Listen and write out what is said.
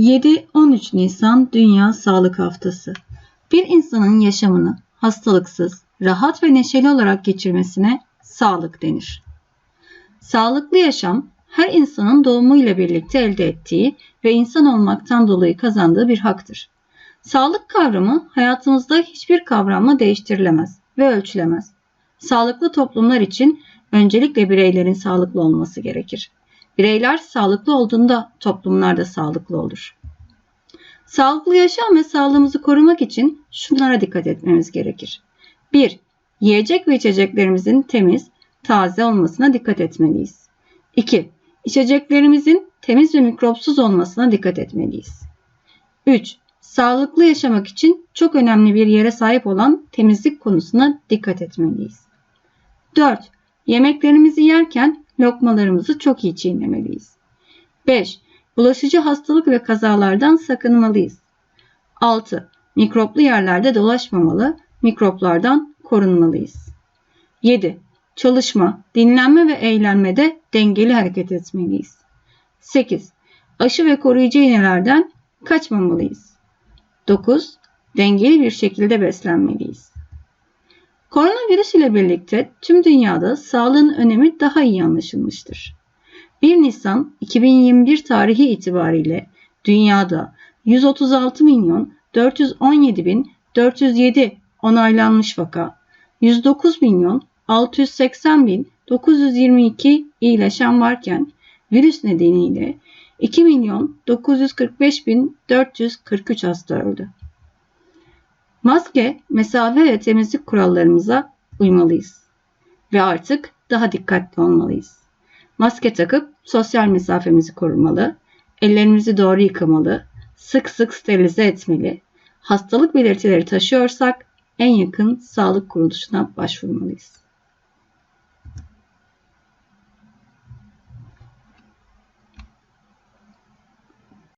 7-13 Nisan Dünya Sağlık Haftası. Bir insanın yaşamını hastalıksız, rahat ve neşeli olarak geçirmesine sağlık denir. Sağlıklı yaşam her insanın doğumuyla birlikte elde ettiği ve insan olmaktan dolayı kazandığı bir haktır. Sağlık kavramı hayatımızda hiçbir kavramla değiştirilemez ve ölçülemez. Sağlıklı toplumlar için öncelikle bireylerin sağlıklı olması gerekir. Bireyler sağlıklı olduğunda toplumlar da sağlıklı olur. Sağlıklı yaşam ve sağlığımızı korumak için şunlara dikkat etmemiz gerekir. 1. Yiyecek ve içeceklerimizin temiz, taze olmasına dikkat etmeliyiz. 2. İçeceklerimizin temiz ve mikropsuz olmasına dikkat etmeliyiz. 3. Sağlıklı yaşamak için çok önemli bir yere sahip olan temizlik konusuna dikkat etmeliyiz. 4. Yemeklerimizi yerken lokmalarımızı çok iyi çiğnemeliyiz. 5. Bulaşıcı hastalık ve kazalardan sakınmalıyız. 6. Mikroplu yerlerde dolaşmamalı, mikroplardan korunmalıyız. 7. Çalışma, dinlenme ve eğlenmede dengeli hareket etmeliyiz. 8. Aşı ve koruyucu iğnelerden kaçmamalıyız. 9. Dengeli bir şekilde beslenmeliyiz. Koronavirüs ile birlikte tüm dünyada sağlığın önemi daha iyi anlaşılmıştır. 1 Nisan 2021 tarihi itibariyle dünyada 136 milyon 417 bin 407 onaylanmış vaka, 109 milyon 680 bin 922 iyileşen varken virüs nedeniyle 2 milyon 945 bin 443 hasta öldü. Maske, mesafe ve temizlik kurallarımıza uymalıyız. Ve artık daha dikkatli olmalıyız. Maske takıp sosyal mesafemizi korumalı, ellerimizi doğru yıkamalı, sık sık sterilize etmeli, hastalık belirtileri taşıyorsak en yakın sağlık kuruluşuna başvurmalıyız.